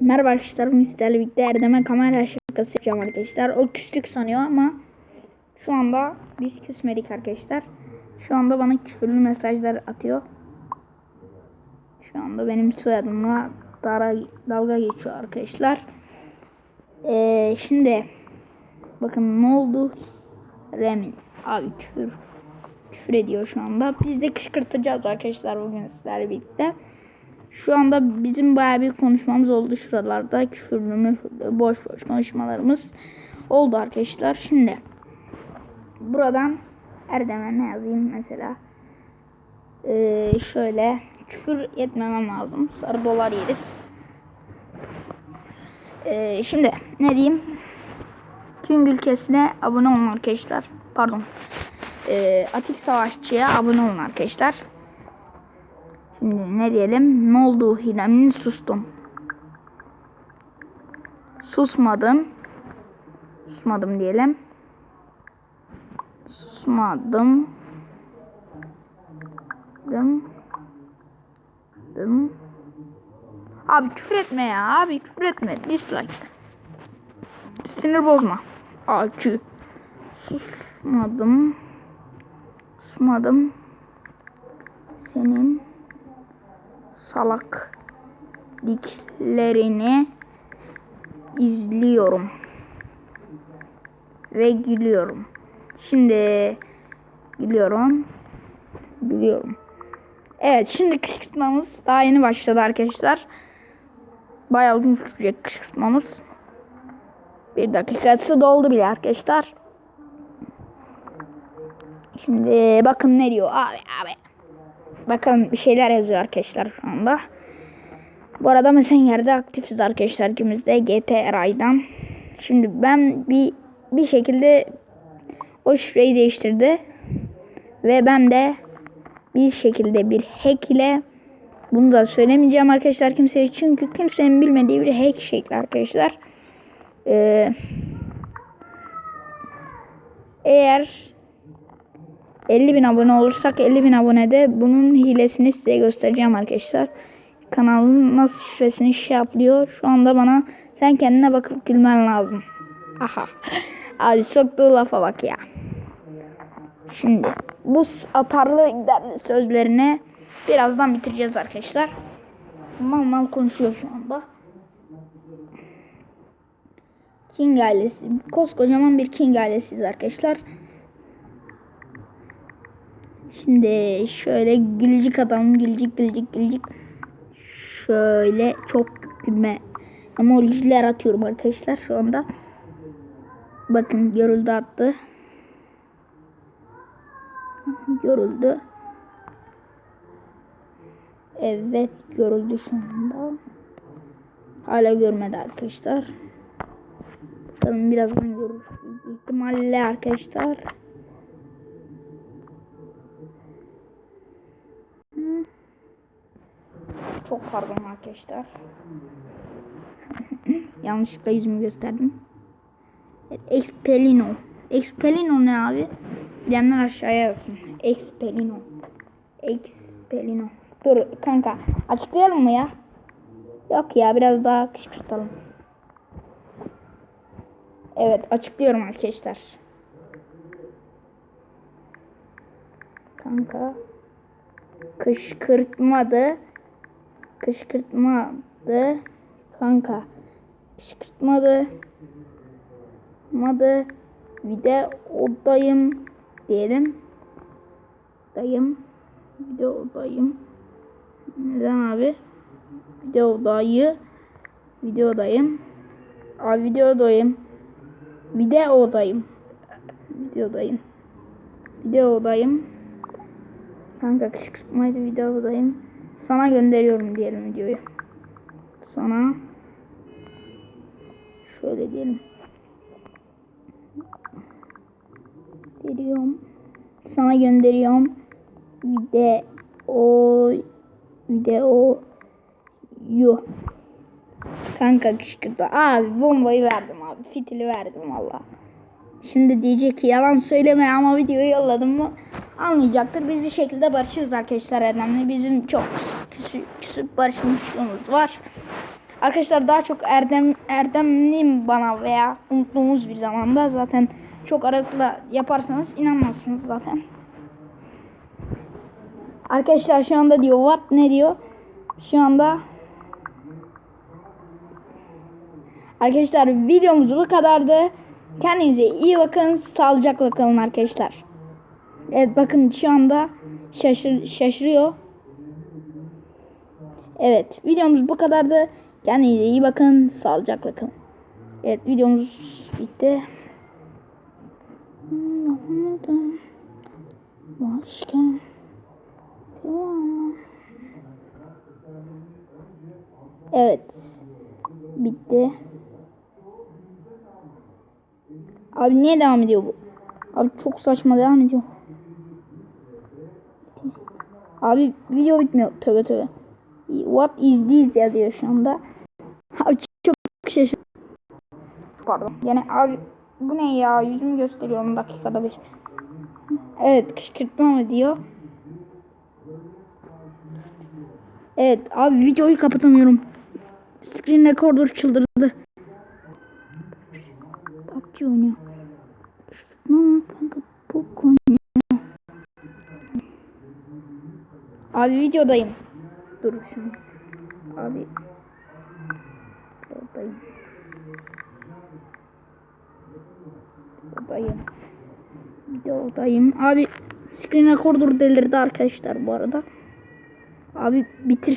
Merhaba arkadaşlar, bugün sizlerle birlikte Erdem'e kamera şakası yapacağım arkadaşlar. O küslük sanıyor ama şu anda biz küsmedik arkadaşlar. Şu anda bana küfürlü mesajlar atıyor. Şu anda benim soyadımla dara, dalga geçiyor arkadaşlar. Ee, şimdi bakın ne oldu? Remin abi küfür küfür ediyor şu anda. Biz de kışkırtacağız arkadaşlar bugün sizlerle birlikte. Şu anda bizim bayağı bir konuşmamız oldu şuralarda. Küfürlü boş boş konuşmalarımız oldu arkadaşlar. Şimdi buradan Erdem'e ne yazayım mesela. Ee, şöyle küfür etmemem lazım. Sarı dolar yeriz. Ee, şimdi ne diyeyim? Tüm ülkesine abone olun arkadaşlar. Pardon. Ee, Atik Savaşçı'ya abone olun arkadaşlar. Şimdi ne diyelim? Ne oldu Hilal'in sustum. Susmadım. Susmadım diyelim. Susmadım. Dım. Dım. Abi küfür etme ya. Abi küfür etme. Dislike. Sinir bozma. AQ. Susmadım. Susmadım. Senin salak diklerini izliyorum ve gülüyorum. Şimdi gülüyorum. Gülüyorum. Evet şimdi kışkırtmamız daha yeni başladı arkadaşlar. Bayağı uzun sürecek kışkırtmamız. Bir dakikası doldu bile arkadaşlar. Şimdi bakın ne diyor abi abi. Bakın bir şeyler yazıyor arkadaşlar şu anda. Bu arada Messenger'de aktifiz arkadaşlar ikimiz de GTRI'dan. Şimdi ben bir bir şekilde o şifreyi değiştirdi. Ve ben de bir şekilde bir hack ile bunu da söylemeyeceğim arkadaşlar kimseye çünkü kimsenin bilmediği bir hack şekli arkadaşlar. Ee, eğer 50 bin abone olursak 50 bin abonede bunun hilesini size göstereceğim arkadaşlar. Kanalın nasıl şifresini şey yapıyor. Şu anda bana sen kendine bakıp gülmen lazım. Aha. Abi soktuğu lafa bak ya. Şimdi bu atarlı giderli sözlerini birazdan bitireceğiz arkadaşlar. Mal mal konuşuyor şu anda. King ailesi. Koskocaman bir King ailesiyiz arkadaşlar. Şimdi şöyle gülücük atalım. Gülücük gülücük gülücük. Şöyle çok gülme emojiler atıyorum arkadaşlar şu anda. Bakın görüldü attı. Görüldü. Evet görüldü şu anda. Hala görmedi arkadaşlar. Bakalım birazdan görür. Büyük ihtimalle arkadaşlar. Çok pardon arkadaşlar. Yanlışlıkla yüzümü gösterdim. Expelino. Expelino ne abi? Bilenler aşağıya yazsın. Expelino. Expelino. Dur kanka açıklayalım mı ya? Yok ya biraz daha kışkırtalım. Evet açıklıyorum arkadaşlar. Kanka kışkırtmadı. Kışkırtmadı. Kanka kışkırtmadı. Madı. Bir de odayım diyelim. Dayım. Bir de odayım. Neden abi? Videodayı. Videodayım. Abi videodayım. Bir de odayım. Videodayım. Videodayım. Kanka kışkırtmaydı videodayım. Sana gönderiyorum diyelim videoyu. Sana şöyle diyelim. Veriyorum. Sana gönderiyorum. Video video yu. Kanka kışkırtı. Abi bombayı verdim abi. Fitili verdim valla. Şimdi diyecek ki yalan söyleme ama videoyu yolladım mı anlayacaktır. Biz bir şekilde barışırız arkadaşlar Erdem'le. Bizim çok küsüp, küsüp barışmışlığımız var. Arkadaşlar daha çok erdem erdemliyim bana veya unuttuğumuz bir zamanda zaten çok aralıkla yaparsanız inanmazsınız zaten. Arkadaşlar şu anda diyor what ne diyor? Şu anda Arkadaşlar videomuz bu kadardı. Kendinize iyi bakın. Sağlıcakla kalın arkadaşlar. Evet bakın şu anda şaşır, şaşırıyor. Evet videomuz bu kadardı. Kendinize iyi bakın. Sağlıcakla kalın. Evet videomuz bitti. Başka. Evet. Bitti. Abi niye devam ediyor bu? Abi çok saçma devam ediyor. Abi video bitmiyor. Tövbe tövbe. What is this yazıyor şu anda. Abi çok şaşırdım. Pardon. Yani abi bu ne ya? Yüzümü gösteriyorum dakikada bir. Evet kışkırtma mı diyor. Evet abi videoyu kapatamıyorum. Screen recorder çıldırdı. PUBG oynuyor. Kışkırtma kanka pok Abi videodayım. Dur şimdi. Abi. Videodayım. Videodayım. Videodayım. Abi screen recorder delirdi arkadaşlar bu arada. Abi bitirsen